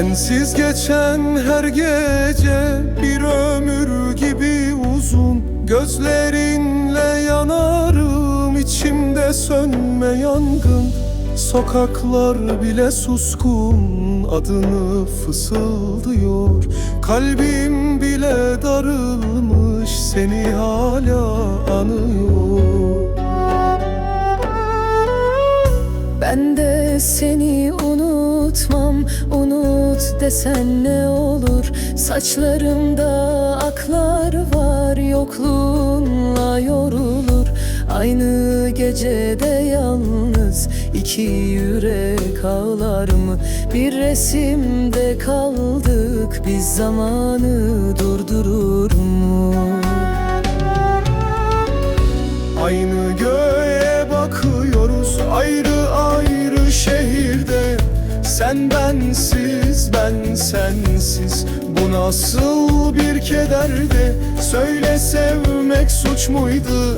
Sensiz geçen her gece bir ömür gibi uzun. Gözlerinle yanarım içimde sönme yangın. Sokaklar bile suskun adını fısıldıyor. Kalbim bile darılmış seni hala anıyor. Ben de seni unutmam Unut desen ne olur Saçlarımda aklar var Yokluğunla yorulur Aynı gecede yalnız iki yürek ağlar mı? Bir resimde kaldık Biz zamanı durdurur mu? Aynı göğe bakıyoruz ayrı Sen bensiz ben sensiz. Bu nasıl bir kederdi? Söyle sevmek suç muydu?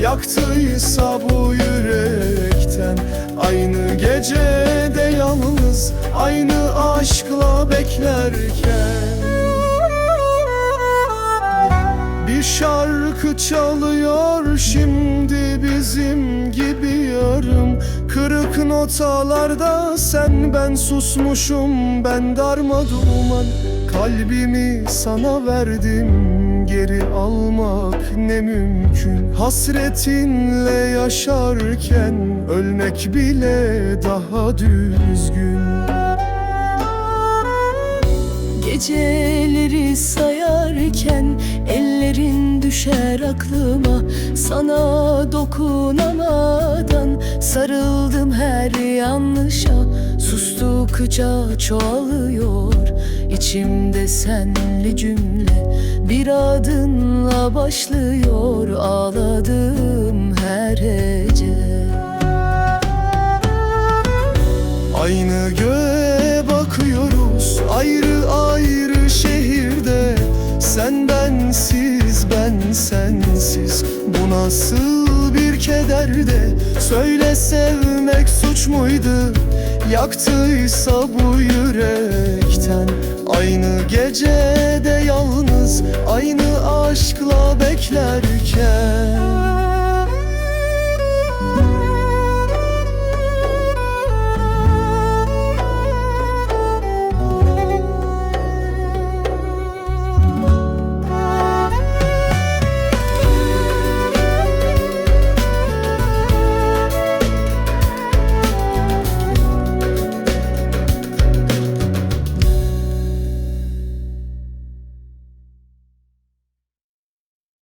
Yaktıysa bu yürekten. Aynı gecede yalnız Aynı aşkla beklerken. Bir şarkı çalıyor şimdi bizim gibi Kırık notalarda sen ben susmuşum ben darmaduman Kalbimi sana verdim geri almak ne mümkün. Hasretinle yaşarken ölmek bile daha düzgün. Geceleri sayarken ellerin düşer aklıma Sana dokunamadan sarıldım her yanlışa. Sustukça çoğalıyor içimde senli cümle. Bir adınla başlıyor ağladığım her hece. Aynı göğe bakıyoruz ayrı ayrı şehirde. Sen bensiz ben sensiz. Bu nasıl bir kederde? Söyle sevmek suç muydu? Yaktıysa bu yürekten. Aynı gecede yalnız Aynı aşkla beklerken